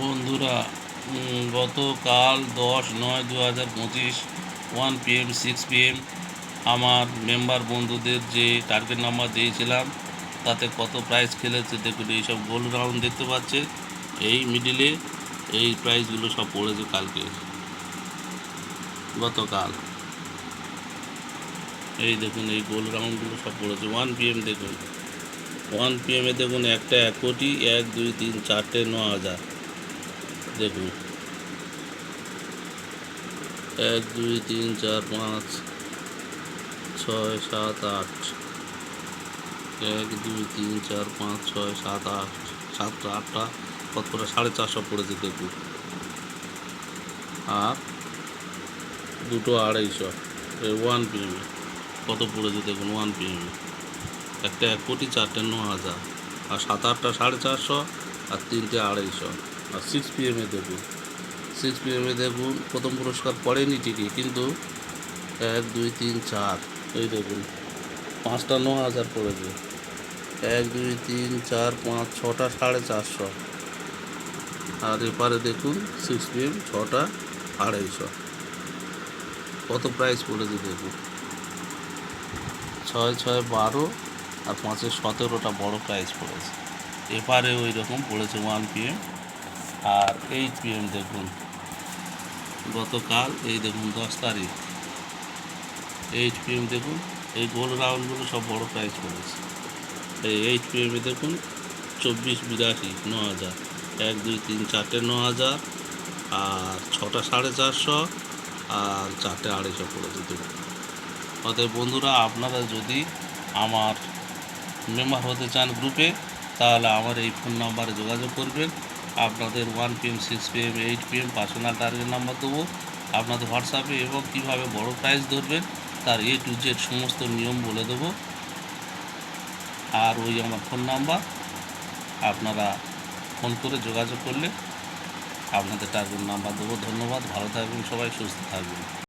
বন্ধুরা গতকাল দশ নয় দু হাজার পঁচিশ ওয়ান পিএম সিক্স পিএম আমার মেম্বার বন্ধুদের যে টার্গেট নাম্বার দিয়েছিলাম, তাতে কত প্রাইস খেলেছে দেখুন, এইসব গোল রাউন্ড দেখতে পাচ্ছে। এই মিডিলে এই প্রাইসগুলো সব পড়েছে কালকে, গতকাল। এই দেখুন, এই গোল রাউন্ডগুলো সব পড়েছে ওয়ান পিএম দেখুন। ওয়ান পিএমে দেখুন, একটা এক কোটি, এক, দুই, তিন, চারটে, ন হাজার। দেখুন। এক, দুই, তিন, চার, পাঁচ, ছয়, সাত, আট। এক, দুই, তিন, চার, পাঁচ, ছয়, সাত, আট। সাতটা আটটা কত করে সাড়ে চারশো পড়েছে, দেখুন। আর দুটো আড়াইশো। ওয়ান পিএমে কত পড়েছে, দেখুন ওয়ান পিএমে একটা এক কোটি চারটে ন হাজার। আর সাত, আটটা সাড়ে চারশো, আর তিনটে আড়াইশো। আর সিক্স পিএমে দেখুন সিক্স পিএমে দেখুন প্রথম পুরস্কার পড়েনি ঠিকই, কিন্তু এক, দুই, তিন, চার, এই দেখুন, পাঁচটা ন হাজার পড়েছে। এক, দুই, তিন, চার, পাঁচ, ছটা, সাড়ে চারশো। আর এপারে দেখুন সিক্স পিএম ছটা, আড়াইশো। কত প্রাইস পড়েছে দেখুন। ছয় ছয়, বারো আর পাঁচে সতেরোটা বড় প্রাইস পড়েছে। এপারে ওই রকম পড়েছে ওয়ান পিএম আর এইট পিএম দেখুন। গতকাল, এই দেখুন, দশ তারিখ। এইট পিএম দেখুন, এই গোল রাউন্ডগুলো সব বড় প্রাইস পড়েছে এই এইট পিএমে দেখুন, চব্বিশ বিরাশি, ন হাজার। এক, দুই, তিন, চারটে ন হাজার। আর ছটা সাড়ে চারশো, আর চারটে আড়াইশো করে দিতে অতএব বন্ধুরা, আপনারা যদি আমার মেম্বার হতে চান গ্রুপে তাহলে আমার এই ফোন নাম্বারে যোগাযোগ করবেন। আপনাদের one PM six PM eight PM personal target number দেবো। আপনাদের হোয়াটসঅ্যাপে এবং কীভাবে বড় প্রাইস ধরবেন, তার এ টু জেড সমস্ত নিয়ম বলে দেবো। আর ওই আমার ফোন নাম্বার আপনারা ফোন করে যোগাযোগ করলে আপনাদের টার্গেট নাম্বার দেবো। ধন্যবাদ, ভালো থাকবেন, সবাই সুস্থ থাকবেন।